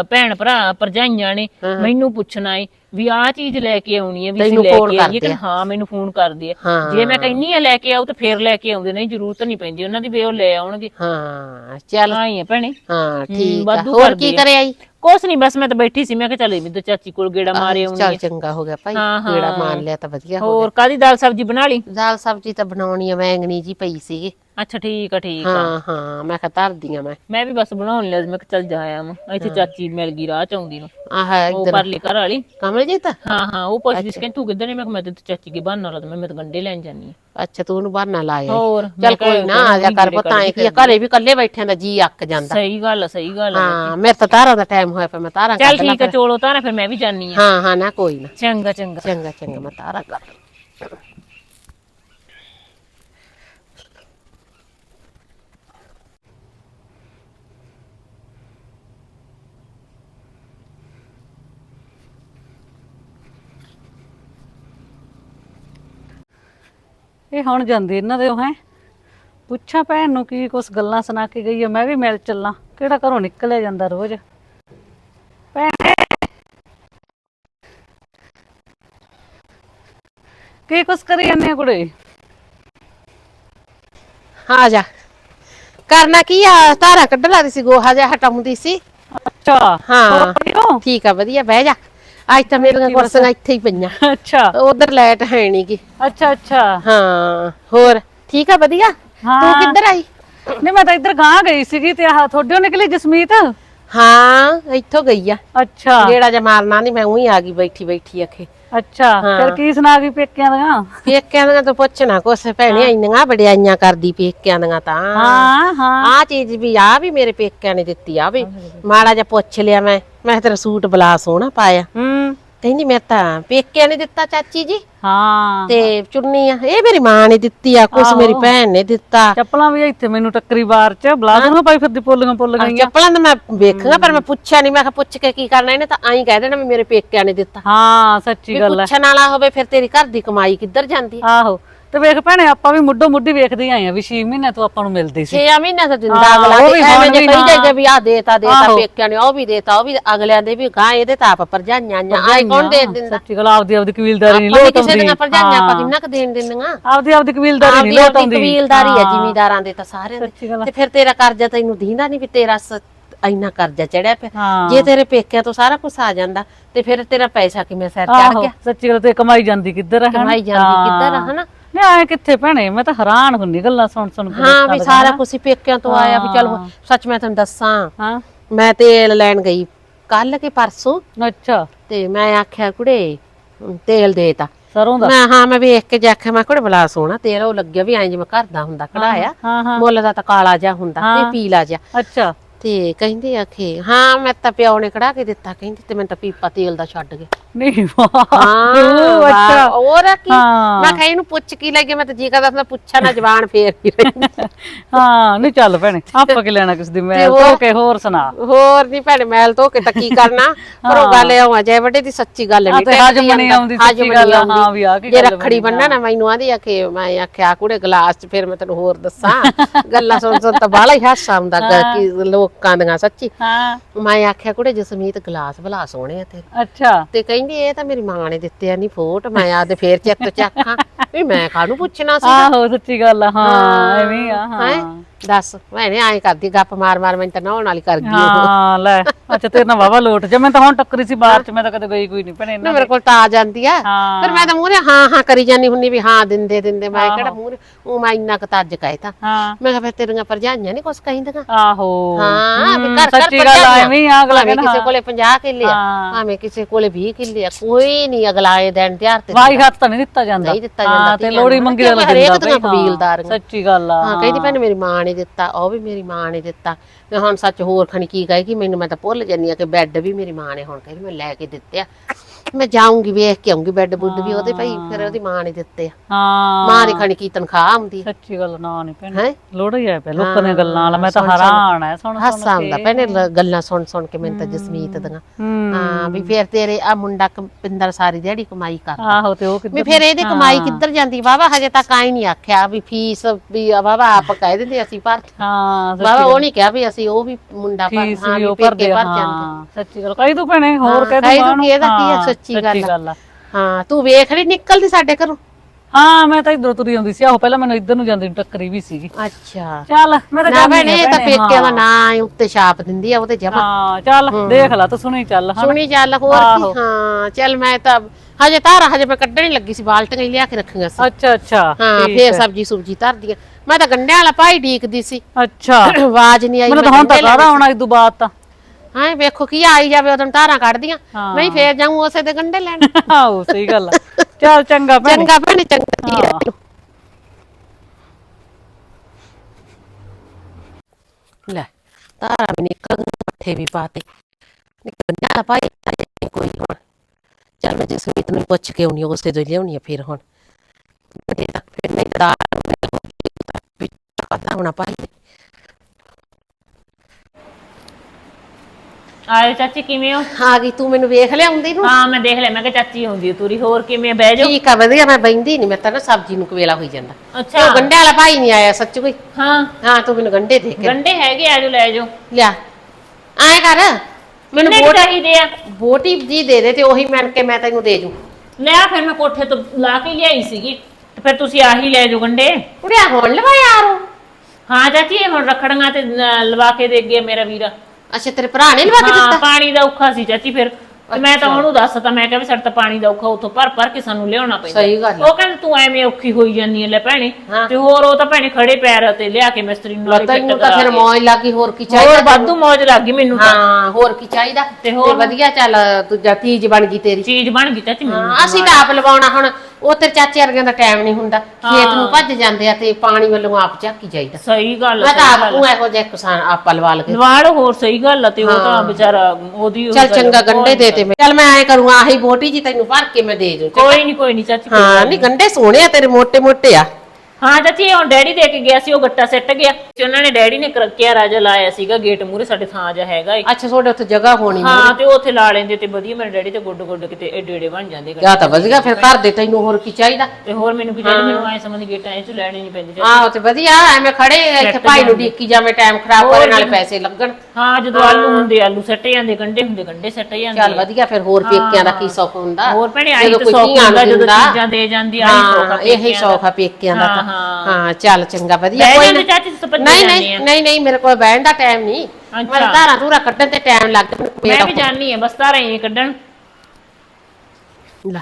ਭੈਣ ਭਰਾ ਭਰਜਾਈਆਂ ਨੇ ਮੈਨੂੰ ਪੁੱਛਣਾ ਏ ਵੀ ਆਹ ਚੀਜ਼ ਲੈ ਕੇ ਆਉਣੀ ਹੈ ਵੀ ਲੈ ਕੇ ਆਈਏ ਕਿ ਹਾਂ ਮੈਨੂੰ ਫੋਨ ਕਰਦੇ ਹਾਂ। ਜੇ ਮੈਂ ਕਹਿੰਨੀ ਆ ਲੈ ਕੇ ਆਉ ਤਾਂ ਫੇਰ ਲੈ ਕੇ ਆਉਂਦੇ ਨਹੀਂ ਜ਼ਰੂਰਤ ਨਹੀਂ ਪੈਂਦੀ ਉਹਨਾਂ ਦੀ ਵੀ ਉਹ ਲੈ ਆਉਣਗੇ। ਹਾਂ ਚੱਲ। ਆਈ ਆ ਭੈਣੇ। ਹਾਂ ਠੀਕ ਆ। ਵਾਧੂ ਹੋਰ ਕਰਦੇ ਕੀ ਆ। ਕਰੇ ਆਈ ਕੁਛ ਨਹੀਂ ਬਸ ਮੈਂ ਤਾਂ ਬੈਠੀ ਸੀ ਮੈਂ ਕਿਹਾ ਚੱਲ ਇਹ ਵੀ ਤਾਂ ਚਾਚੀ ਕੋਲ ਗੇੜਾ ਮਾਰੇ ਆਉਣੀ ਚੱਲ ਚੰਗਾ ਹੋ ਗਿਆ ਭਾਈ ਹਾਂ, ਹਾਂ। ਜਿਹੜਾ ਮਾਰ ਲਿਆ ਤਾਂ ਵਧੀਆ ਹੋ ਹੋਰ ਕਾਦੀ ਦਾਲ ਸਬਜ਼ੀ ਬਣਾ ਲਈ ਗਿਆ ਦਾਲ ਸਬਜ਼ੀ ਤਾਂ ਬਣਾਉਣੀ ਆ ਵੈਂਗਣੀ ਜੀ ਪਈ ਸੀਗੀ ਅੱਛਾ ਠੀਕ ਆ ਠੀਕ ਆ ਹਾਂ ਹਾਂ ਮੈਂ ਕਿਹਾ ਧਰਦੀ ਆ ਮੈਂ ਮੈਂ ਵੀ ਬਸ ਬਣਾਉਣ ਲਿਆ ਸੀ, ਮੈਂ ਕਿਹਾ ਚੱਲ ਜਾ ਆਇਆ ਮੈਂ ਇੱਥੇ ਚਾਚੀ ਮਿਲ ਗਈ ਰਾਹ ਚ ਆਉਂਦੀ ਨੂੰ ਆਹ ਉਹ ਇੱਧਰ ਪਰਲੀ ਘਰ ਵਾਲੀ ਕਮਲਜੀਤ ਹਾਂ ਹਾਂ ਉਹ ਪੁੱਛਦੀ ਸੀ ਕਿ ਤੂੰ ਕਿੱਧਰ ਨੇ ਮੈਂ ਕਿਹਾ ਮੈਂ ਤੇ ਚਾਚੀ ਕੇ ਬਹਾਨਾ ਲਾ ਤੇ ਮੈਂ ਮੈਂ ਤਾਂ ਗੰਡੇ ਲੈਣ ਜਾਨੀ ਆ ਅੱਛਾ ਤੂੰ ਉਹਨੂੰ ਬਾਹਰ ਨਾ ਲਾਇਆ ਹੋਰ ਚੱਲ ਮੈਂ ਕਿਹਾ ਕੋਈ ਨਾ ਕਹਿੰਦੀ ਆ ਜਾ ਕਰ ਗੇੜੇ ਪਤਾ ਐ ਕੀ ਆ, ਘਰੇ ਵੀ ਇਕੱਲੇ ਬੈਠਿਆਂ ਦਾ ਜੀ ਅੱਕ ਜਾਂਦਾ ਸਹੀ ਗੱਲ ਆ ਸਹੀ ਗੱਲ ਆ ਹਾਂ ਮੇਰੇ ਤਾਂ ਤਾਰਾਂ ਦਾ ਟਾਈਮ ਹੋਇਆ ਪਿਆ ਮੈਂ ਤਾਰਾਂ ਚੱਲ ਕੱਢ ਲਾਂ ਠੀਕ ਆ ਚੋਲੋ ਤਾਂ ਨਾ ਫਿਰ ਮੈਂ ਵੀ ਜਾਨੀ ਆ ਹਾਂ ਹਾਂ ਨਾ ਕੋਈ ਨਾ। ਚੰਗਾ ਚੰਗਾ। ਚੰਗਾ ਚੰਗਾ ਮੈਂ ਤਾਰਾਂ ਕਰ ਇਹ ਹੁਣ ਜਾਂਦੀ ਇਹਨਾਂ ਦੇ ਉਹ। ਹੈ ਪੁੱਛਾਂ ਭੈਣ ਨੂੰ ਕੀ ਕੁਛ ਗੱਲਾਂ ਸੁਣਾ ਕੇ ਗਈ ਆ ਮੈਂ ਵੀ ਮਿਲ ਚੱਲਾਂ। ਕਿਹੜਾ ਘਰੋਂ ਨਿਕਲਿਆ ਜਾਂਦਾ ਰੋਜ਼ ਭੈਣ ਕੀ ਕੁਛ ਕਰੀ ਜਾਂਦੇ ਆ ਕੁੜੇ ਆ ਜਾ ਕਰਨਾ ਕੀ ਆ ਤਾਰਾਂ ਕੱਢ ਲਾ ਰਹੀ ਸੀ ਗੋਹਾ ਜਿਹਾ ਹਟਾਉਂਦੀ ਸੀ ਅੱਛਾ ਹਾਂ ਕਿਉਂ ਠੀਕ ਆ ਵਧੀਆ ਬਹਿ ਜਾ ਅੱਜ ਤਾਂ ਮੇਰੀਆਂ ਕੁਰਸੀਆਂ ਇੱਥੇ ਹੀ ਪਈਆਂ ਅੱਛਾ ਉਧਰ ਲਾਈਟ ਹੈ ਨੀ ਗੀ ਅੱਛਾ ਅੱਛਾ ਹਾਂ ਹੋਰ ਠੀਕ ਆ ਵਧੀਆ ਤੂੰ ਹਾਂ। ਕਿੱਧਰ ਆਈ ਨਹੀਂ ਮੈਂ ਤਾਂ ਇੱਧਰ ਗਾਂ ਗਈ ਸੀਗੀ ਤੇ ਆਹ ਤੁਹਾਡੇ ਨਿਕਲੀ ਜਸਮੀਤ ਹਾਂ ਇੱਥੋਂ ਗਈ ਆ ਅੱਛਾ ਜਿਹੜਾ ਜਿਹਾ ਮਾਰਨਾ ਨਹੀਂ ਮੈਂ ਉਹੀ ਆ ਗਈ ਬੈਠੀ ਬੈਠੀ ਅਖੇ ਅੱਛਾ ਫਿਰ ਕੀ ਸੁਣਾ ਗਈ ਪੇਕਿਆਂ ਦੀਆਂ? ਪੇਕਿਆਂ ਦੀਆਂ ਤਾਂ ਪੁੱਛਣਾ ਕੁਛ ਭੈਣੇ ਇੰਨੀਆਂ ਬੜਾਈਆਂ ਕਰਦੀ ਪੇਕਿਆਂ ਦੀਆਂ ਤਾਂ। ਹਾਂ ਹਾਂ। ਆ ਚੀਜ਼ ਵੀ ਆ ਵੀ ਮੇਰੇ ਪੇਕਿਆਂ ਨੇ ਦਿੱਤੀ ਆ ਵੀ। ਮਾੜਾ ਜਿਹਾ ਪੁੱਛ ਲਿਆ ਮੈਂ ਮੈਂ ਤੇਰਾ ਸੂਟ ਬਲਾ ਸੋਹਣਾ ਪਾਇਆ। ਹੂੰ। ਕਹਿੰਦੀ ਮੈਂ ਤਾਂ ਪੇਕਿਆਂ ਨੇ ਦਿੱਤਾ ਚਾਚੀ ਜੀ। ਹਾਂ। ਤੇ ਚੁੰਨੀ ਆ ਇਹ ਮੇਰੀ ਮਾਂ ਨੇ ਦਿੱਤੀ ਆ ਕੁਛ ਮੇਰੀ ਭੈਣ ਨੇ ਦਿੱਤਾ। ਚੱਪਲਾਂ ਵੀ ਇੱਥੇ ਮੈਨੂੰ ਟੱਕਰੀ ਬਾਰ ਚ ਬਲਾਜ਼ੋ ਪਾਈ ਫਿਰਦੀ ਪੁੱਲੀਆਂ ਪੁੱਲ ਗਈਆਂ ਚੱਪਲਾਂ ਤਾਂ ਮੈਂ ਵੇਖਾਂਗਾ ਪਰ ਮੈਂ ਪੁੱਛਿਆ ਨਹੀਂ ਮੈਂ ਕਿਹਾ ਪੁੱਛ ਕੇ ਕੀ ਕਰਨਾ ਇਹਨੇ ਤਾਂ ਐਂ ਕਹਿ ਦੇਣਾ ਵੀ ਮੇਰੇ ਪੇਕਿਆਂ ਨੇ ਦਿੱਤਾ। ਹਾਂ ਸੱਚੀ ਗੱਲ ਹੈ ਪੁੱਛਣ ਵਾਲਾ ਹੋਵੇ ਫਿਰ ਤੇਰੀ ਘਰ ਦੀ ਕਮਾਈ ਕਿੱਧਰ ਜਾਂਦੀ ਆਹੋ। ਤੇ ਵੇਖ ਭੈਣੇ ਆਪਾਂ ਵੀ ਮੁੱਢੋ ਮੁੱਢੀ ਵੇਖਦੇ ਆਏ ਆ ਵੀ 6 ਮਹੀਨੇ ਤੋਂ ਆਪਾਂ ਨੂੰ ਮਿਲਦੀ ਸੀ। 6 ਮਹੀਨਿਆਂ ਦਾ ਦਿੰਦਾ ਹਾਂ, ਅਗਲਾ ਉਹ ਤੇ ਐਵੇਂ ਜੇ ਵੀ ਕਹੀ। ਜਾਈਏ ਵੀ ਆ ਦੇਤਾ ਦੇਤਾ ਆਹੋ। ਪੇਕਿਆਂ ਨੇ ਉਹ ਵੀ ਦੇਤਾ ਉਹ ਵੀ ਅਗਲਿਆਂ ਦੇ ਵੀ ਗਾਂ ਇਹਦੇ ਤਾਂ ਆਪ ਪਰਜਾਈਆਂ ਆਈਆਂ ਆਏ ਕੌਣ ਦੇ ਦਿੰਦਾ? ਸੱਚੀ ਗੱਲ ਆਪਦੀ ਆਪਦੀ ਕਬੀਲਦਾਰੀ ਨਹੀਂ ਆਪਾਂ ਲੋਟ ਕਿਸੇ ਆਉਂਦੀ। ਦੀਆਂ ਪਰਜਾਈਆਂ ਆਪਾਂ ਕਿੰਨਾ ਕੁ ਦੇਣ ਦਿੰਦੀਆਂ? ਆਪਦੀ ਆਪਦੀ ਕਬੀਲਦਾਰੀ ਨਹੀਂ ਲੋਟ ਆਉਂਦੀ। ਕਬੀਲਦਾਰੀ ਹੈ। ਜ਼ਿਮੀਦਾਰਾਂ ਦੇ ਤਾਂ ਸਾਰਿਆਂ ਸੱਚੀ ਗੱਲ ਦੇ ਤੇ ਫਿਰ ਤੇਰਾ ਕਰਜ਼ਾ ਤੈਨੂੰ ਦੀਂਦਾ ਨਹੀਂ ਵੀ ਤੇਰਾ ਸ- ਇੰਨਾ ਕਰਜ਼ਾ ਚੜਿਆ ਪਿਆ। ਹਾਂ। ਜੇ ਤੇਰੇ ਪੇਕਿਆਂ ਤੋਂ ਸਾਰਾ ਕੁਝ ਆ ਜਾਂਦਾ ਤੇ ਫਿਰ ਤੇਰਾ ਪੈਸਾ ਕਿਵੇਂ ਸਿਰ ਚੜ ਆਹੋ ਗਿਆ? ਸੱਚੀ ਗੱਲ ਤੇ ਕਮਾਈ ਜਾਂਦੀ ਕਿੱਧਰ ਹੈ ਕਮਾਈ ਜਾਂਦੀ ਕਿੱਧਰ ਆ, ਹਨਾ? ਨਹੀਂ ਆਏ ਕਿੱਥੇ ਭੈਣੇ? ਮੈਂ ਤਾਂ ਹੈਰਾਨ ਹੁੰਨੀ ਗੱਲਾਂ ਸੁਣ ਸੁਣ ਕੇ ਹਾਂ ਵੀ ਸਾਰਾ ਕੁਝ ਹੀ ਪੇਕਿਆਂ ਤੋਂ ਆਇਆ ਵੀ ਚਲ ਸੱਚ ਮੈਂ ਤੈਨੂੰ ਦੱਸਾਂ। ਹਾਂ। ਮੈਂ ਤੇਲ ਲੈਣ ਗਈ ਕੱਲ ਕੇ ਪਰਸੋਂ। ਅੱਛਾ। ਤੇ ਮੈਂ ਆਖਿਆ ਕੁੜੇ ਅਮ, ਤੇਲ ਦੇਤਾ ਸਰੋਂ ਦਾ? ਮੈਂ ਹਾਂ ਮੈਂ ਵੇਖ ਕੇ ਜਾਖਿਆ ਮੈਂ ਕੋੜੇ ਬਲਾ ਸੋਹਣਾ ਤੇਰਾ ਉਹ ਲੱਗਿਆ ਵੀ ਐਂ ਜਿਵੇਂ ਘਰ ਦਾ ਹੁੰਦਾ ਕਢਾਇਆ। ਹਾਂ ਹਾਂ। ਮੁੱਲ ਦਾ ਤਾਂ ਕਾਲਾ ਜਿਹਾ ਹੁੰਦਾ ਤੇ ਹਾਂ। ਪੀਲਾ ਜਿਹਾ। ਅੱਛਾ। ਤੇ ਕਹਿੰਦੇ ਆਖੇ ਹਾਂ ਮੈਂ ਤਾਂ ਪਿਓ ਨੇ ਕਢਾ ਕੇ ਦਿੱਤਾ ਕਹਿੰਦੀ ਤੇ ਮੈਂ ਤਾਂ ਪੀਪਾ ਤੇਲ ਦਾ ਛੱਡ ਗਿਆ ਨਹੀਂ ਵਾਹ ਹਾਂ ਉਹ ਅੱਛਾ। ਹੋਰ ਕੀ? ਹਾਂ। ਮੈਂ ਕਿਹਾ ਇਹਨੂੰ ਪੁੱਛ ਕੀ ਲੱਗੇ ਮੈਂ ਤਾਂ ਜੀ ਕਰਦਾ ਸੀ ਮੈਂ ਪੁੱਛਾਂ ਨਾ ਜਵਾਨ ਫੇਰ ਹੀ ਰਹੀ ਹਾਂ ਨਹੀਂ ਚੱਲ ਭੈਣੇ ਆਪਾਂ ਕੀ ਲੈਣਾ ਕਿਸ ਦੀ ਮੈਂ ਹੋਰ? ਧੋ ਕੇ ਹੋਰ ਸੁਣਾ। ਹੋਰ ਨਹੀਂ ਭੈਣੇ ਮੈਲ ਧੋ ਕੇ ਤਾਂ ਕੀ ਕਰਨਾ? ਪਰ ਉਹ ਗੱਲ ਇਹ ਜੈ ਵੱਡੇ ਦੀ ਸੱਚੀ ਗੱਲ ਆ ਨਹੀਂ ਤੇ ਹਜਮ ਨਹੀਂ ਆਉਂਦੀ ਸੱਚੀ ਗੱਲ ਆ, ਹਾਂ ਵੀ ਆ ਕੀ ਜੇ ਗੱਲ ਰੱਖੜੀ ਬੰਨਾ ਨਾ ਮੈਨੂੰ ਆਂਦੀ ਆ ਕਿ ਮੈਂ ਆਖਿਆ ਕੁੜੇ ਗਲਾਸ ਚ ਫਿਰ ਮੈਂ ਤੈਨੂੰ ਹੋਰ ਦੱਸਾਂ। ਗੱਲਾਂ ਸੁਣ ਸੁਣ ਤਾਂ ਬਾਹਲਾ ਹੀ ਹਾਸਾ ਆਉਂਦਾ ਗਾ ਕਿ ਲੋਕਾਂ ਦੀਆਂ ਸੱਚੀ। ਹਾਂ। ਮੈਂ ਆਖਿਆ ਕੁੜੇ ਜਸਮੀਤ ਗਲਾਸ ਭਲਾ ਸੋਹਣੇ ਆ ਤੇ ਅੱਛਾ। ਤੇ ਕਹਿੰਦੀ ਇਹ ਤਾਂ ਮੇਰੀ ਮਾਂ ਨੇ ਦਿੱਤੇ ਆ ਨਹੀਂ ਫੋਟ। ਮੈਂ ਆਦੇ ਫੇਰ ਚੈੱਕ ਚੱਕਾਂ ਵੀ ਮੈਂ ਕਾਹਨੂੰ ਪੁੱਛਣਾ ਸੀ ਆਹੋ ਸੱਚੀ ਗੱਲ ਆ ਹਾਂ ਐਵੇਂ ਹੀ ਆ ਹਾਂ ਹੈਂ? ਦੱਸ ਮੈਨੇ ਐਂ ਕਰਦੀ ਗੱਪ ਮਾਰ ਮਾਰ ਮੈਨੂੰ ਤਾਂ ਨਹਾਉਣ ਵਾਲੀ ਕਰ ਗਈ ਉਹ। ਹਾਂ ਲੈ ਅੱਛਾ ਤੇਰੇ ਨਾਲ ਵਾਵਾ ਲੋਟ ਜੇ ਮੈਂ ਤਾਂ ਹੁਣ ਟੱਕਰੀ ਸੀ ਬਾਹਰ ਚ ਮੈਂ ਤਾਂ ਕਦੇ ਗਈ ਕੋਈ ਨਹੀਂ ਭੈਣੇ ਨਾ ਮੇਰੇ ਕੋਲ ਤਾਂ ਆ ਜਾਂਦੀ ਆ। ਹਾਂ। ਫਿਰ ਮੈਂ ਤਾਂ ਮੂਹਰੇ ਹਾਂ ਹਾਂ ਕਰੀ ਜਾਨੀ ਹੁੰਨੀ ਵੀ ਹਾਂ ਦਿੰਦੇ ਦਿੰਦੇ ਮੈਂ ਕਿਹੜਾ ਮੂਹਰੇ ਉਹ ਮੈਂ ਇੰਨਾ ਕੁ ਤਾਂ ਅੱਜ ਕਹਿਤਾ ਹਾਂ। ਮੈਂ ਕਿਹਾ ਫਿਰ ਤੇਰੀਆਂ ਭਰਜਾਈਆਂ ਨਹੀਂ ਕੁਛ ਕਹਿੰਦੀਆਂ? ਆਹੋ। ਹਾਂ ਵੀ ਹਮ, ਘਰ ਘਰ ਸੱਚੀ ਗੱਲ ਭਰਜਾਈਆਂ। ਐਵੇਂ ਹੀ ਆ ਅਗਲਾ ਭਾਵੇਂ ਕਹਿੰਦਾ ਕਿਸੇ ਕੋਲੇ 50 ਕਿੱਲੇ ਆ ਹਾਂ। ਭਾਵੇਂ ਕਿਸੇ ਕੋਲੇ 20 ਕਿੱਲੇ ਆ ਕੋਈ ਨਹੀਂ ਅਗਲਾ ਇਹ ਦਿਨ ਤਿਆਰ ਤੇ ਵਾਈ ਹੱਥ ਤਾਂ ਨਹੀਂ ਦਿੱਤਾ ਜਾਂਦਾ। ਨਹੀਂ ਦਿੱਤਾ ਜਾਂਦਾ ਤੇ ਧੀਆਂ ਲੋੜੀ ਨੂੰ। ਮੰਗੀ ਦਿੰਦਾ ਹਰੇਕ ਦੀਆਂ। ਸੱਚੀ ਗੱਲ ਆ। ਹਾਂ ਕਹਿੰਦੀ ਭੈਣ ਮੇਰੀ ਮਾਂ ਨੇ ਦਿੱਤਾ, ਉਹ ਵੀ ਮੇਰੀ ਮਾਂ ਨੇ ਦਿੱਤਾ। ਤੇ ਹੁਣ ਸੱਚ ਹੋਰ ਖਣੀ ਕੀ ਕਹੇਗੀ, ਮੈਨੂੰ ਮੈਂ ਤਾਂ ਭੁੱਲ ਜੰਨੀ ਆ ਕਿ ਬੈੱਡ ਵੀ ਮੇਰੀ ਮਾਂ ਨੇ ਹੁਣ ਕਹਿੰਦੀ ਮੈਂ ਲੈ ਕੇ ਦਿੱਤੇ ਆ। ਮੈਂ ਜਾਊਂਗੀ ਵੇਖ ਕੇ ਆਉਂਗੀ ਬੈੱਡ ਬੁੱਡ ਵੀ ਉਹਦੇ ਭਾਈ ਫਿਰ ਉਹਦੀ ਮਾਂ ਨੇ ਦਿੱਤੇ ਆ। ਹਾਂ। ਮਾਂ ਦੀ ਖਣੀ ਕੀ ਤਨਖਾਹ ਆਉਂਦੀ ਸੱਚੀ ਗੱਲ ਨਾ ਨਹੀਂ ਭੈਣੇ। ਹੈ? ਲੋੜਾ ਹੀ ਆ ਪਿਆ ਲੋਕਾਂ ਦੀਆਂ ਗੱਲਾਂ ਵਾਲਾ ਮੈਂ ਤਾਂ ਹੈਰਾਨ ਐ ਸੁਣ ਸੁਣ ਹਾਸਾ ਆਉਂਦਾ ਭੈਣੇ ਲ- ਗੱਲਾਂ ਸੁਣ ਸੁਣ ਕੇ ਮੈਨੂੰ ਤਾਂ ਜਸਮੀਤ ਦੀਆਂ। ਹੂੰ। ਹਾਂ ਵੀ ਫਿਰ ਤੇਰੇ ਆ ਮੁੰਡਾ ਪਿੰਦਰ ਸਾਰੀ ਦਿਹਾੜੀ ਕਮਾਈ ਕਰਦਾ। ਆਹੋ ਤੇ ਉਹ ਵੀ ਕਿੱਧਰ ਫਿਰ ਇਹਦੀ ਕਮਾਈ ਕਿੱਧਰ ਜਾਂਦੀ? ਵਾਵਾ ਹਜੇ ਤੱਕ ਆਈ ਨਹੀਂ ਆਖਿਆ ਵੀ ਫੀਸ ਵੀ ਵਾਵਾ ਆਪ ਕਹਿ ਦਿੰਦੇ ਅਸੀਂ ਭਰ ਹਾਂ ਵਾਵਾ ਉਹ ਨਹੀਂ ਕਿਹਾ ਵੀ ਅਸੀਂ ਉਹ ਵੀ ਮੁੰਡਾ ਭਰ ਫੀਸ ਹਾਂ ਵੀ ਵੀ ਉਹ ਪੇਕੇ ਭਰਦੇ ਆ ਭਰ ਜਾਂਦੇ। ਹਾਂ ਸੱਚੀ ਗੱਲ। ਕਹੀ ਤੂੰ ਭੈਣੇ ਹੋਰ ਹਾਂ, ਕਹਿ ਕਿ ਇਹਦਾ ਕੀ ਆ, ਸੱਚੀ ਗੱਲ ਆ। ਗੱਲ ਆ। ਹਾਂ ਤੂੰ ਵੇਖ ਲਈ ਨਿਕਲਦੀ ਸਾਡੇ ਘਰੋਂ? ਹਾਂ ਮੈਂ ਤਾਂ ਇਧਰੋਂ ਤੁਰੀ ਆਉਂਦੀ ਸੀ। ਆਹੋ ਪਹਿਲਾਂ ਮੈਨੂੰ ਇੱਧਰ ਨੂੰ ਜਾਂਦੀ ਨੂੰ ਟੱਕਰੀ ਵੀ ਸੀਗੀ। ਅੱਛਾ। ਚੱਲ ਮੈਂ ਤਾਂ ਨਾ ਭੈਣੇ ਇਹ ਤਾਂ ਪੇਕਿਆਂ ਦਾ ਨਾਂ ਹੀ ਉੱਤੇ ਛਾਪ ਦਿੰਦੀ ਆ ਉਹਦੇ ਜਮਾ। ਹਾਂ ਚੱਲ ਦੇਖ ਲੈ ਤੂੰ ਸੁਣੀ ਚੱਲ ਹਾਂ ਸੁਣੀ ਚੱਲ ਹੋਰ ਕੀ? ਹਾਂ ਚੱਲ ਮੈਂ ਤਾਂ ਹਜੇ ਧਾਰਾ ਹਜੇ ਮੈਂ ਕੱਢਣ ਹੀ ਲੱਗੀ ਸੀ ਬਾਲਟੀਆਂ ਹੀ ਲਿਆ ਕੇ ਰੱਖੀਆਂ ਸੀ। ਅੱਛਾ ਅੱਛਾ ਹਾਂ ਫੇਰ ਸਬਜੀ ਸੁਬਜੀ ਧਰਦੀਆਂ। ਮੈਂ ਤਾਂ ਗੰਡਿਆਂ ਵਾਲਾ ਭਾਈ ਡੀਕਦੀ ਸੀ। ਅੱਛਾ। ਆਵਾਜ਼ ਨਹੀਂ ਆਈ ਮੈਨੂੰ ਤਾਂ ਹੁਣ ਤਾਂ ਕਾਹਦਾ ਆਉਣਾ ਇਸ ਤੋਂ ਬਾਅਦ ਤਾਂ। ਹਾਂ ਵੇਖੋ ਕੀ ਆਈ ਜਾਵੇ ਉਦੋਂ ਧਾਰਾਂ ਕੱਢਦੀਆਂ। ਹਾਂ। ਨਹੀਂ ਫੇਰ ਜਾਊਂ ਉਸੇ ਦੇ ਗੰਡੇ ਲੈਣ। ਆਹੋ ਸਹੀ ਗੱਲ ਆ। ਚੱਲ ਚੰਗਾ ਭੈਣੇ। ਚੰਗਾ ਭੈਣੇ ਚੰਗਾ ਧੀਏ। ਹਾਂ। ਲੈ ਤਾਰਾ ਵੀ ਨਿਕਲ ਗਈਆਂ, ਪੱਠੇ ਵੀ ਪਾਤੇ। ਨਿਕਲ ਜਾ ਭਾਈ ਅਜੇ ਕੋਈ ਹੁਣ। ਚੱਲ ਮੈਂ ਜਸਮੀਤ ਨੂੰ ਪੁੱਛ ਕੇ ਆਉਣੀ ਉਸੇ ਤੋਂ ਹੀ ਲਿਆਉਣੀ ਆ ਫਿਰ ਹੁਣ। ਫਿਰ ਨਹੀਂ ਕਦਾ ਵੀ ਕਦਾ ਹੋਣਾ ਭਾਈ ਆਏ ਚਾਚੀ ਕਿਵੇਂ ਹੋ? ਆ ਗਈ ਤੂੰ ਮੈਨੂੰ ਵੇਖ ਲਿਆਉਂਦੀ ਨੂੰ? ਹਾਂ ਮੈਂ ਦੇਖ ਲਿਆ ਮੈਂ ਕਿਹਾ ਚਾਚੀ ਆਉਂਦੀ ਹੈ ਤੁਰੀ ਹੋਰ ਕਿਵੇਂ ਆ? ਬਹਿ ਜਾਓ। ਠੀਕ ਆ ਵਧੀਆ ਮੈਂ ਬੈਂਦੀ ਨਹੀਂ ਮੈਂ ਤਾਂ ਨਾ ਸਬਜ਼ੀ ਨੂੰ ਕਵੇਲਾ ਹੋਈ ਜਾਂਦਾ। ਤੇ ਅੱਛਾ ਗੰਡੇ ਵਾਲਾ ਭਾਈ ਨਹੀਂ ਆਇਆ ਸੱਚ ਕੋਈ? ਹਾਂ। ਹਾਂ ਤੂੰ ਮੈਨੂੰ ਗੰਡੇ ਦੇ ਕੇ। ਗੰਡੇ ਹੈਗੇ ਆਜੋ ਲੈ ਜਾਓ। ਲਿਆ। ਆਏ ਕਰ ਮੈਨੂੰ ਕਿੰਨੇ ਕੁ ਚਾਹੀਦੇ ਆ? ਬੋਟੀ ਜੀ ਦੇ ਦੇ ਤੇ ਉਹੀ ਮਿਣ ਕੇ ਮੈਂ ਤੈਨੂੰ ਦੇ ਜੂ। ਲਿਆ ਫਿਰ ਮੈਂ ਕੋਠੇ ਤੋਂ ਲਾ ਕੇ ਲਿਆਈ ਸੀਗੀ ਤੇ ਫਿਰ ਤੁਸੀਂ ਆਹੀ ਲੈ ਜਾਓ ਗੰਡੇ ਕੁੜਿਆ ਹੁਣ ਲਵਾ ਯਾਰ ਹਾਂ ਚਾਚੀ ਇਹ ਹੁਣ ਰੱਖੜੀਆਂ ਤੇ ਲਵਾ ਕੇ ਦੇ ਗਿਆ ਮੇਰਾ ਵੀਰਾ। ਅੱਛਾ ਤੇਰੇ ਭਰਾ ਨੇ ਲਵਾ ਕੇ ਹਾਂ ਦਿੱਤਾ? ਪਾਣੀ ਦਾ ਔਖਾ ਸੀ ਚਾਚੀ ਫਿਰ। ਤੇ ਮੈਂ ਤਾਂ ਉਹਨੂੰ ਦੱਸਤਾ ਮੈਂ ਕਿਹਾ ਵੀ ਸਾਡੇ ਤਾਂ ਪਾਣੀ ਦਾ ਔਖਾ ਉੱਥੋਂ ਭਰ ਭਰ ਕੇ ਸਾਨੂੰ ਲਿਆਉਣਾ ਪੈਂਦਾ। ਸਹੀ ਗੱਲ ਆ। ਉਹ ਕਹਿੰਦਾ ਤੂੰ ਐਵੇਂ ਔਖੀ ਹੋਈ ਜਾਂਦੀ ਐ ਲੈ ਭੈਣੇ। ਹਾਂ। ਤੇ ਹੋਰ ਉਹ ਤਾਂ ਭੈਣੇ ਖੜੇ ਪੈਰ ਤੇ ਲਿਆ ਕੇ ਮਿਸਤਰੀ ਨੂੰ ਲਾਰੀ ਤੈਨੂੰ ਤਾਂ ਕਰਾ ਫਿਰ ਕੇ। ਮੌਜ ਲੱਗੀ ਹੋਰ ਕੀ ਹੋਰ ਚਾਹੀਦਾ ਵਾਧੂ ਮੌਜ ਲੱਗ ਗਈ ਮੈਨੂੰ ਤਾਂ। ਹਾਂ ਹੋਰ ਕੀ ਚਾਹੀਦਾ? ਤੇ ਹੋਰ? ਵਧੀਆ ਚੱਲ ਦੂਜਾ ਤੀਜ ਬਣ ਗਈ ਤੇਰੀ। ਚੀਜ਼ ਬਣ ਗਈ ਚਾਚੀ ਮੈਨੂੰ। ਹਾਂ ਅਸੀਂ ਤਾਂ ਆਪ ਲਵਾਉਣਾ ਹੁਣ। ਉਹ ਤੇਰੇ ਚਾਚੇ ਵਰਗਿਆਂ ਦਾ ਟਾਈਮ ਨਹੀਂ ਹੁੰਦਾ। ਖੇਤ ਨੂੰ ਭੱਜ ਜਾਂਦੇ ਆ ਤੇ ਪਾਣੀ ਵੱਲੋਂ ਆਪ ਝਾਕੀ ਜਾਈਦਾ। ਸਹੀ ਗੱਲ ਮੈਂ ਤਾਂ ਆਪ ਨੂੰ ਇਹੋ ਜਿਹਾ ਕਿਸਾਨ ਆਪਾ ਲਵਾ ਲਗੇ ਲਵਾੜ ਹੋਰ ਸਹੀ ਗੱਲ ਆ ਤੇ ਉਹ ਤਾਂ ਵਿਚਾਰਾ ਉਹਦੀ ਚੱਲ ਚੰਗਾ ਗੰਡੇ ਦੇ ਤੇ ਮੈਂ ਚੱਲ ਮੈਂ ਐਂ ਕਰੂੰ ਆਹੀ ਬੋਟੀ ਜੀ ਤੈਨੂੰ ਭਰ ਕੇ ਮੈਂ ਦੇ ਦੂੰ। ਕੋਈ ਨਹੀਂ ਕੋਈ ਨਹੀਂ ਚਾਚੀ ਹਾਂ ਨਹੀਂ ਗੰਡੇ ਸੋਹਣੇ ਆ ਤੇਰੇ ਮੋਟੇ ਮੋਟੇ ਆ। ਹਾਂ ਚਾਚੀ ਹੁਣ ਡੈਡੀ ਦੇ ਕੇ ਗਿਆ ਸੀ ਉਹ ਗੱਟਾ ਸਿੱਟ ਗਿਆ। ਤੇ ਉਹਨਾਂ ਨੇ ਡੈਡੀ ਨੇ ਕਰਕਿਆ ਰਾਜਾ ਲਾਇਆ ਸੀਗਾ ਗੇਟ ਮੂਰੇ ਸਾਡੇ ਥਾਂ ਜਾ ਹੈਗਾ ਏ। ਅੱਛਾ ਤੁਹਾਡੇ ਉੱਥੇ ਜਗ੍ਹਾ ਹੋਣੀ ਹਾਂ ਤੇ ਉਹ ਉੱਥੇ ਲਾ ਲੈਂਦੇ ਤੇ ਵਧੀਆ ਮੇਰੇ ਡੈਡੀ ਤੇ ਗੁੱਡ ਗੁੱਡ ਕਿਤੇ ਏਡੇ ਏਡੇ ਬਣ ਜਾਂਦੇ ਗੱਟੇ। ਜਾਂ ਤਾਂ ਵਧੀਆ ਫਿਰ ਘਰ ਦੇ ਤੈਨੂੰ ਹੋਰ ਕੀ ਚਾਹੀਦਾ? ਤੇ ਹੋਰ ਮੈਨੂੰ ਕੀ ਚਾਹੀਦਾ? ਮੈਨੂੰ ਐ ਸਮਝ ਗੇਟਾਂ ਇਹ ਚ ਲੈਣੇ ਨਹੀਂ ਪੈਂਦੇ। ਆਹੋ ਤੇ ਵਧੀਆ ਐਵੇਂ ਖੜੇ ਇੱਥੇ ਭਾਈ ਨੂੰ ਡੀਕੀ ਜਾਵੇਂ ਟਾਈਮ ਖਰਾਬ ਕਰੇ ਨਾਲੇ ਪੈਸੇ ਲੱਗਣ। ਹਾਂ ਜਦੋਂ ਆਲੂ ਹੁੰਦੇ ਆਲੂ ਸੱਟੇ ਜਾਂਦੇ ਗੰਡੇ ਹੁੰਦੇ ਗੰਡੇ ਸੱਟੇ ਜਾਂਦੇ। ਚੱਲ ਵਧੀਆ ਫਿਰ ਹੋਰ ਪੇਕਿਆਂ ਦਾ ਕੀ ਸੁੱਖ ਹੁੰਦਾ? ਹੋਰ ਭੈਣੇ ਆਈ ਜਦੋਂ ਤਾਂ ਕੋਈ ਸੌਖ ਧੀਆਂ ਨੂੰ ਹੁੰਦਾ ਜਦੋਂ ਦਿੰਦਾ। ਚੀਜ਼ਾਂ ਦੇ ਜਾਂਦੀ ਆਈ ਸੌਖ ਹਾਂ ਆ ਇਹੀ ਸ਼ੌਖ ਆ ਪੇਕਿਆਂ ਦਾ ਤਾਂ। ਹਾਂ, ਚੱਲ ਚੰਗਾ ਵਧੀਆ ਬਹਿ ਕੋਈ ਜਾਂਦੇ। ਚਾਚੀ ਤੁਸੀਂ ਭੱਜੇ ਨਹੀਂ ਨਹੀਂ ਨਹੀਂ ਨਹੀਂ ਮੇਰੇ ਕੋਲ ਬਹਿਣ ਦਾ ਟਾਈਮ ਨਹੀਂ। ਮੈਂ। ਧਾਰਾਂ ਧੂਰਾ ਕੱਢਣ ਤੇ ਟਾਈਮ ਲੱਗ ਮੈਂ ਵੀ ਜਾਣੀ ਆ ਬਸ ਤਾਰਾਂ ਹੀ ਕੱਢਣ। ਲੈ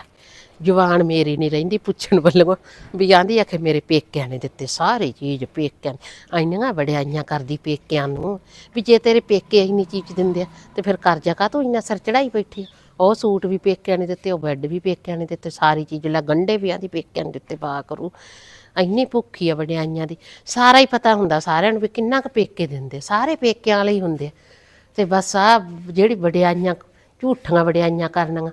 ਜਵਾਨ ਮੇਰੀ ਨਹੀਂ ਰਹਿੰਦੀ ਪੁੱਛਣ ਵੱਲੋਂ। ਵੀ ਆਂਦੀ ਆ ਕਿ ਮੇਰੇ ਪੇਕਿਆਂ ਨੇ ਦਿੱਤੇ ਸਾਰੇ ਚੀਜ਼ ਪੇਕਿਆਂ ਆਈਆਂ ਬੜਾਈਆਂ ਕਰਦੀ ਪੇਕਿਆਂ ਨੂੰ। ਵੀ ਜੇ ਤੇਰੇ ਪੇਕੇ ਇੰਨੀ ਚੀਜ਼ ਦਿੰਦੇ ਆ ਤੇ ਫਿਰ ਕਰਜ਼ਾ ਕਾ ਤੂੰ ਇੰਨਾ ਸਿਰ ਚੜਾਈ ਬੈਠੀ? ਉਹ ਸੂਟ ਵੀ ਪੇਕਿਆਂ ਨੇ ਦਿੱਤੇ ਉਹ ਬੈੱਡ ਵੀ ਪੇਕਿਆਂ ਨੇ ਦਿੱਤੇ ਸਾਰੀ ਚੀਜ਼ ਲੈ ਗੰਡੇ ਵੀ ਆਦੀ ਪੇਕਿਆਂ ਨੇ ਦਿੱਤੇ ਬਾ ਕਰੂ। ਇੰਨੀ ਭੁੱਖੀ ਆ ਵਡਿਆਈਆਂ ਦੀ। ਸਾਰਾ ਹੀ ਪਤਾ ਹੁੰਦਾ ਸਾਰਿਆਂ ਨੂੰ ਵੀ ਕਿੰਨਾ ਕੁ ਪੇਕੇ ਦਿੰਦੇ ਸਾਰੇ ਪੇਕਿਆਂ ਵਾਲੇ ਹੀ ਹੁੰਦੇ ਆ। ਤੇ ਬਸ ਆ ਜਿਹੜੀ ਵਡਿਆਈਆਂ, ਝੂਠੀਆਂ ਵਡਿਆਈਆਂ ਕਰਨੀਆਂ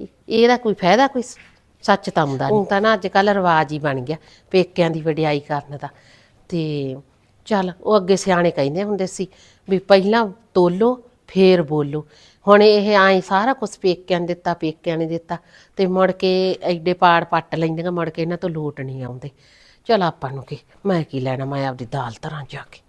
ਇਹ- ਇਹਦਾ ਕੋਈ ਫਾਇਦਾ ਕੋਈ ਸ- ਸੱਚ ਤਾਂ ਹੁੰਦਾ ਨਹੀਂ। ਤਾਂ ਨਾ ਅੱਜ ਕੱਲ ਰਿਵਾਜ ਹੀ ਬਣ ਗਿਆ ਪੇਕਿਆਂ ਦੀ ਵਡਿਆਈ ਕਰਨ ਦਾ। ਤੇ ਚੱਲ ਉਹ ਅੱਗੇ ਸਿਆਣੇ ਕਹਿੰਦੇ ਹੁੰਦੇ ਸੀ ਵੀ ਪਹਿਲਾਂ ਤੋਲੋ, ਫੇਰ ਬੋਲੋ। ਹੁਣ ਇਹ ਐਂ ਸਾਰਾ ਕੁਝ ਪੇਕਿਆਂ ਨੇ ਦਿੱਤਾ, ਪੇਕਿਆਂ ਨੇ ਦਿੱਤਾ ਤੇ ਮੁੜ ਕੇ ਐਡੇ ਪਾੜ ਪੱਟ ਲੈਂਦੀਆਂ, ਮੁੜ ਕੇ ਇਹਨਾਂ ਤੋਂ ਲੋਟ ਨਹੀਂ ਆਉਂਦੇ। ਚਲ ਆਪਾਂ ਨੂੰ ਕੀ, ਮੈਂ ਕੀ ਲੈਣਾ, ਮੈਂ ਆਪਦੀ ਦਾਲ ਧਰਾਂ ਜਾ ਕੇ।